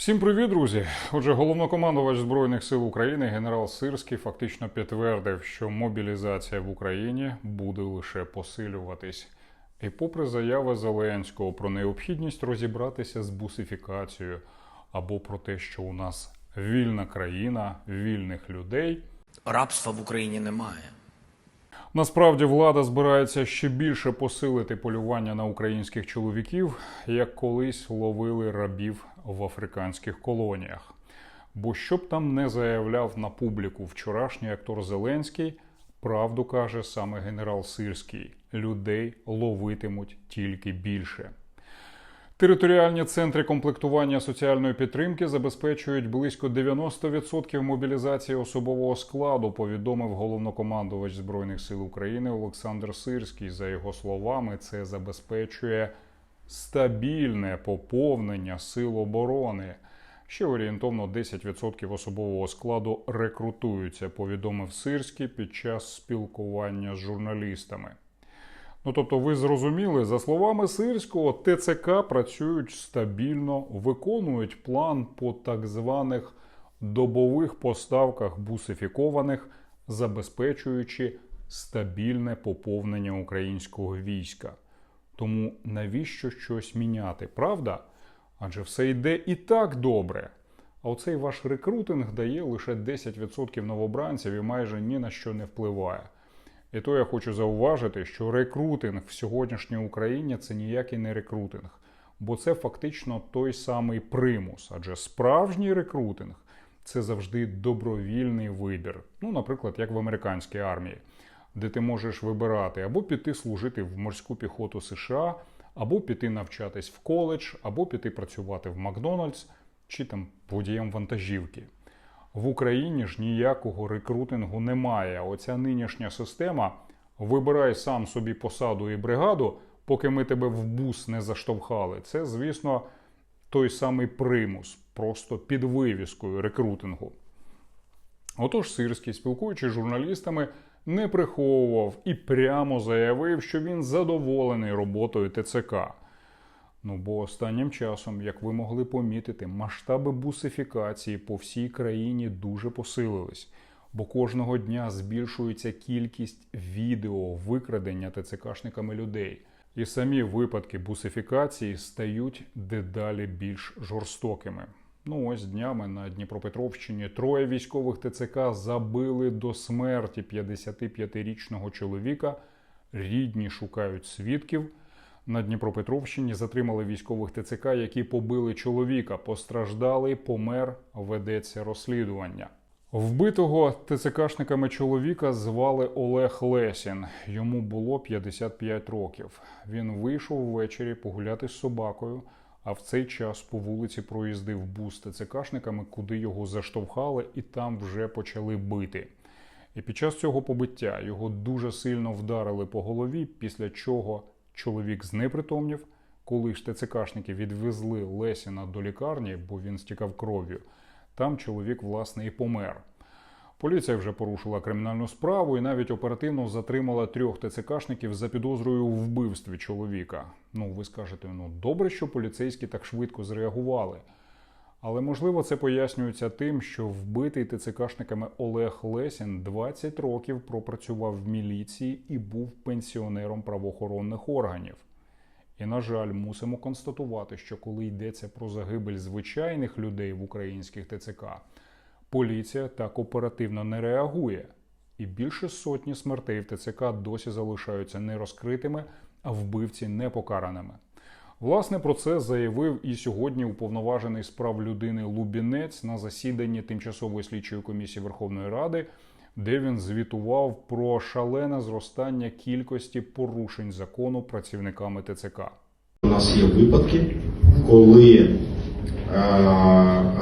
Всім привіт, друзі! Отже, головнокомандувач Збройних сил України генерал Сирський фактично підтвердив, що мобілізація в Україні буде лише посилюватись. І попри заяви Зеленського про необхідність розібратися з бусифікацією або про те, що у нас вільна країна, вільних людей, Рабства в Україні немає. Насправді влада збирається ще більше посилити полювання на українських чоловіків, як колись ловили рабів в африканських колоніях. Бо що б там не заявляв на публіку вчорашній актор Зеленський, правду каже саме генерал Сирський: людей ловитимуть тільки більше. Територіальні центри комплектування соціальної підтримки забезпечують близько 90% мобілізації особового складу, повідомив головнокомандувач Збройних сил України Олександр Сирський. За його словами, це забезпечує стабільне поповнення сил оборони. Ще орієнтовно 10% особового складу рекрутуються, повідомив Сирський під час спілкування з журналістами. Ну тобто, ви зрозуміли, за словами Сирського, ТЦК працюють стабільно, виконують план по так званих добових поставках бусифікованих, забезпечуючи стабільне поповнення українського війська. Тому навіщо щось міняти, правда? Адже все йде і так добре. А оцей ваш рекрутинг дає лише 10% новобранців і майже ні на що не впливає. І то я хочу зауважити, що рекрутинг в сьогоднішній Україні це ніякий не рекрутинг, бо це фактично той самий примус. Адже справжній рекрутинг це завжди добровільний вибір. Ну, наприклад, як в американській армії, де ти можеш вибирати або піти служити в морську піхоту США, або піти навчатись в коледж, або піти працювати в Макдональдс чи там водієм вантажівки. В Україні ж ніякого рекрутингу немає. Оця нинішня система вибирай сам собі посаду і бригаду, поки ми тебе в бус не заштовхали. Це, звісно, той самий примус, просто під вивіскою рекрутингу. Отож, Сирський, спілкуючись з журналістами, не приховував і прямо заявив, що він задоволений роботою ТЦК. Ну бо останнім часом, як ви могли помітити, масштаби бусифікації по всій країні дуже посилились, бо кожного дня збільшується кількість відео викрадення ТЦКшниками людей. І самі випадки бусифікації стають дедалі більш жорстокими. Ну ось днями на Дніпропетровщині троє військових ТЦК забили до смерті 55-річного чоловіка. Рідні шукають свідків. На Дніпропетровщині затримали військових ТЦК, які побили чоловіка. Постраждалий, помер, ведеться розслідування. Вбитого ТЦКшниками чоловіка звали Олег Лесін. Йому було 55 років. Він вийшов ввечері погуляти з собакою, а в цей час по вулиці проїздив бус ТЦКшниками, куди його заштовхали, і там вже почали бити. І під час цього побиття його дуже сильно вдарили по голові, після чого чоловік знепритомнів. Коли ж ТЦКшники відвезли Лесіна до лікарні, бо він стікав кров'ю, там чоловік, власне, і помер. Поліція вже порушила кримінальну справу і навіть оперативно затримала трьох ТЦКшників за підозрою у вбивстві чоловіка. Ну, ви скажете, ну добре, що поліцейські так швидко зреагували. Але можливо це пояснюється тим, що вбитий ТЦКшниками Олег Лесін 20 років пропрацював в міліції і був пенсіонером правоохоронних органів. І, на жаль, мусимо констатувати, що коли йдеться про загибель звичайних людей в українських ТЦК, поліція так оперативно не реагує. І більше сотні смертей в ТЦК досі залишаються нерозкритими, а вбивці непокараними. Власне, про це заявив і сьогодні уповноважений з прав людини Лубінець на засіданні тимчасової слідчої комісії Верховної Ради, де він звітував про шалене зростання кількості порушень закону працівниками ТЦК. У нас є випадки, коли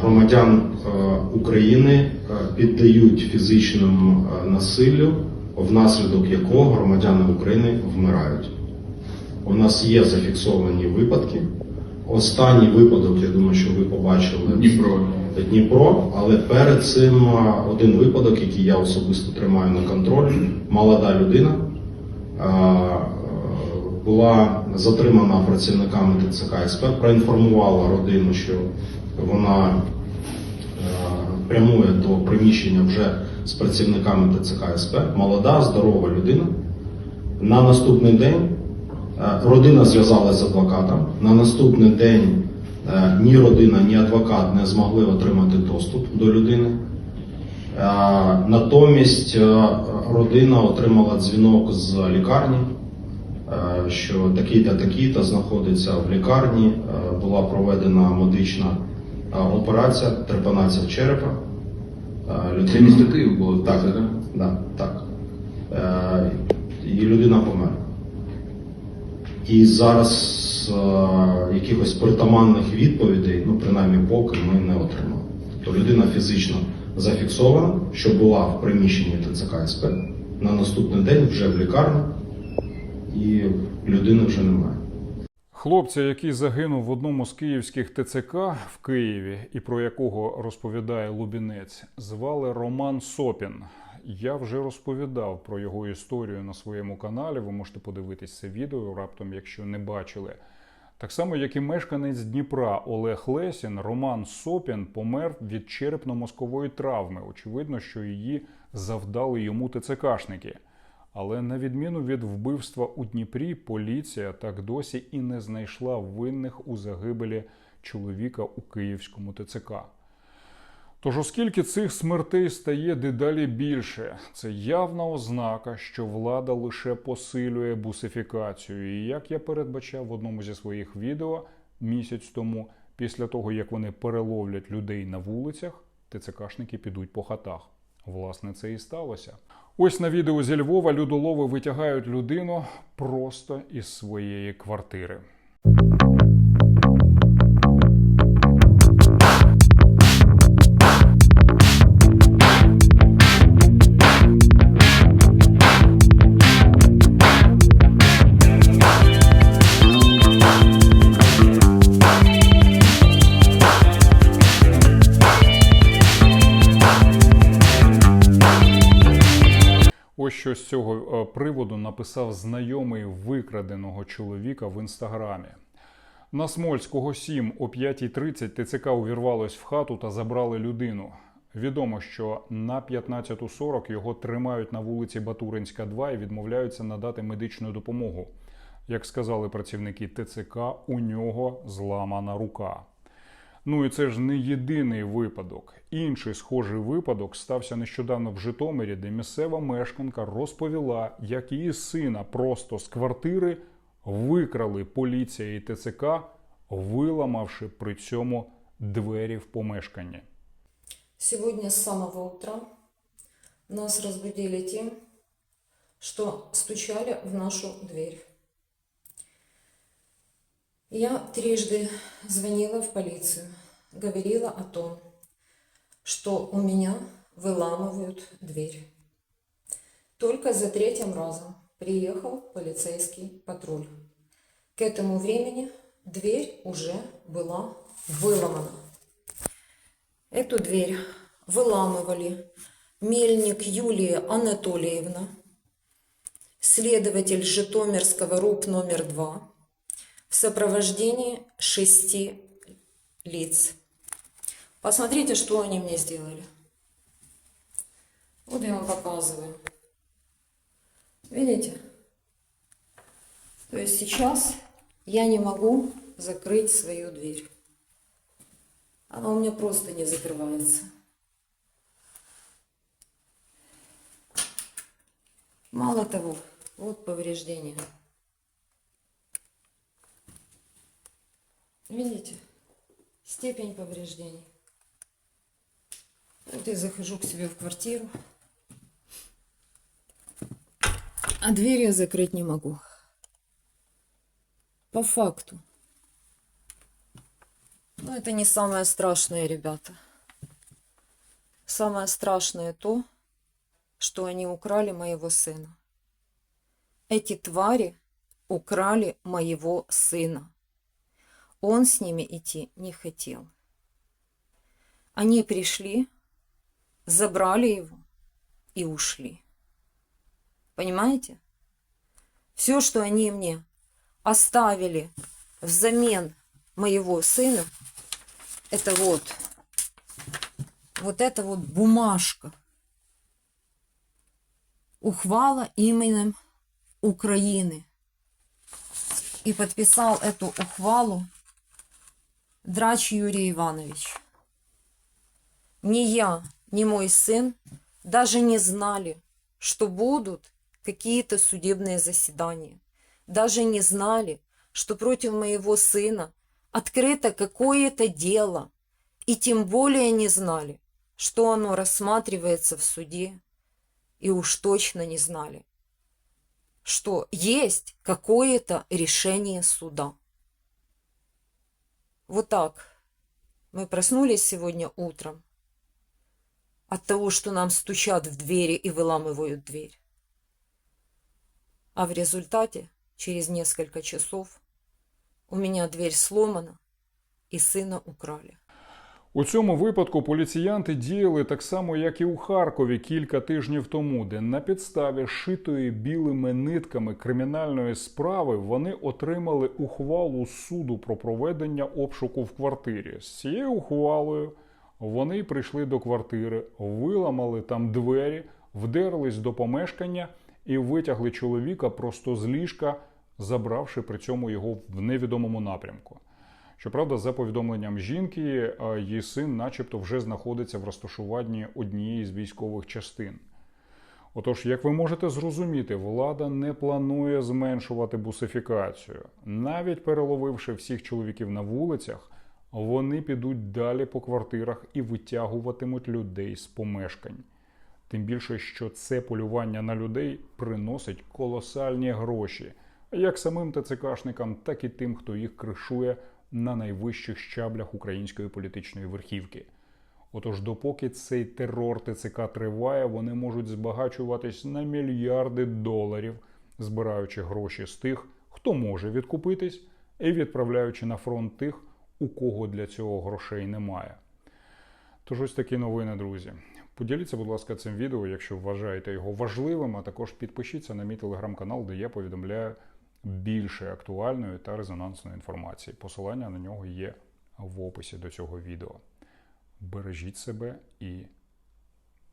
громадян е, України е, піддають фізичному е, насиллю, внаслідок якого громадяни України вмирають. У нас є зафіксовані випадки. Останній випадок, я думаю, що ви побачили Дніпро. Дніпро, але перед цим е, один випадок, який я особисто тримаю на контролі, молода людина е, е, була затримана працівниками ТЦК СП, проінформувала родину, що вона е, прямує до приміщення вже з працівниками ТЦК СП. Молода, здорова людина. На наступний день е, родина зв'язалася з адвокатом. На наступний день е, ні родина, ні адвокат не змогли отримати доступ до людини. Натомість родина отримала дзвінок з лікарні, е, що такий-то такий-то знаходиться в лікарні. Е, Була проведена медична е, операція, трепанація черепа. Це місто Київ було Так, це, да? так. І людина померла. І зараз якихось притаманних відповідей, ну принаймні поки ми не отримали. Тобто людина фізично зафіксована, що була в приміщенні ТЦК СП, на наступний день вже в лікарні, і людини вже немає. Хлопця, який загинув в одному з київських ТЦК в Києві, і про якого розповідає Лубінець, звали Роман Сопін. Я вже розповідав про його історію на своєму каналі. Ви можете подивитись це відео раптом, якщо не бачили. Так само, як і мешканець Дніпра Олег Лесін, Роман Сопін помер від черепно-мозкової травми. Очевидно, що її завдали йому ТЦКшники. Але на відміну від вбивства у Дніпрі, поліція так досі і не знайшла винних у загибелі чоловіка у київському ТЦК. Тож, оскільки цих смертей стає дедалі більше, це явна ознака, що влада лише посилює бусифікацію. І як я передбачав в одному зі своїх відео місяць тому, після того як вони переловлять людей на вулицях, ТЦКшники підуть по хатах. Власне, це і сталося. Ось на відео зі Львова людолови витягають людину просто із своєї квартири. Що з цього е, приводу написав знайомий викраденого чоловіка в інстаграмі. На Смольського 7 о 5.30 ТЦК увірвалось в хату та забрали людину. Відомо, що на 15.40 його тримають на вулиці Батуринська, 2 і відмовляються надати медичну допомогу. Як сказали працівники ТЦК, у нього зламана рука. Ну і це ж не єдиний випадок. Інший схожий випадок стався нещодавно в Житомирі, де місцева мешканка розповіла, як її сина просто з квартири викрали поліція і ТЦК, виламавши при цьому двері в помешканні. Сегодня с самого утра нас разбудили тем, что стучали в нашу дверь. Я трижды звонила в полицию, говорила о том, что у меня выламывают дверь. Только за третьим разом приехал полицейский патруль. К этому времени дверь уже была выломана. Эту дверь выламывали Мельник Юлия Анатольевна, следователь Житомирского РУП номер 2, в сопровождении шести лиц. Посмотрите, что они мне сделали. Вот я вам показываю. Видите? То есть сейчас я не могу закрыть свою дверь. Она у меня просто не закрывается. Мало того, вот повреждения. Видите? Степень повреждений. Вот я захожу к себе в квартиру. А дверь я закрыть не могу. По факту. Но это не самое страшное, ребята. Самое страшное то, что они украли моего сына. Эти твари украли моего сына. Он с ними идти не хотел. Они пришли, забрали его и ушли. Понимаете? Все, что они мне оставили взамен моего сына, это вот, вот это вот бумажка. Ухвала именем Украины. И подписал эту ухвалу Драч Юрий Иванович. Ни я, ни мой сын даже не знали, что будут какие-то судебные заседания. Даже не знали, что против моего сына открыто какое-то дело. И тем более не знали, что оно рассматривается в суде. И уж точно не знали, что есть какое-то решение суда. Вот так мы проснулись сегодня утром от того, что нам стучат в двери и выламывают дверь. А в результате, через несколько часов, у меня дверь сломана и сына украли. У цьому випадку поліціянти діяли так само, як і у Харкові кілька тижнів тому, де на підставі шитої білими нитками кримінальної справи вони отримали ухвалу суду про проведення обшуку в квартирі. З цією ухвалою вони прийшли до квартири, виламали там двері, вдерлись до помешкання і витягли чоловіка просто з ліжка, забравши при цьому його в невідомому напрямку. Щоправда, за повідомленням жінки, її син, начебто, вже знаходиться в розташуванні однієї з військових частин. Отож, як ви можете зрозуміти, влада не планує зменшувати бусифікацію. Навіть переловивши всіх чоловіків на вулицях, вони підуть далі по квартирах і витягуватимуть людей з помешкань. Тим більше, що це полювання на людей приносить колосальні гроші, як самим ТЦКшникам, так і тим, хто їх кришує на найвищих щаблях української політичної верхівки. Отож, допоки цей терор ТЦК триває, вони можуть збагачуватись на мільярди доларів, збираючи гроші з тих, хто може відкупитись, і відправляючи на фронт тих, у кого для цього грошей немає. Тож ось такі новини, друзі. Поділіться, будь ласка, цим відео, якщо вважаєте його важливим, а також підпишіться на мій телеграм-канал, де я повідомляю більше актуальної та резонансної інформації. Посилання на нього є в описі до цього відео. Бережіть себе і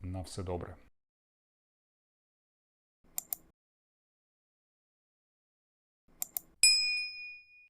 на все добре.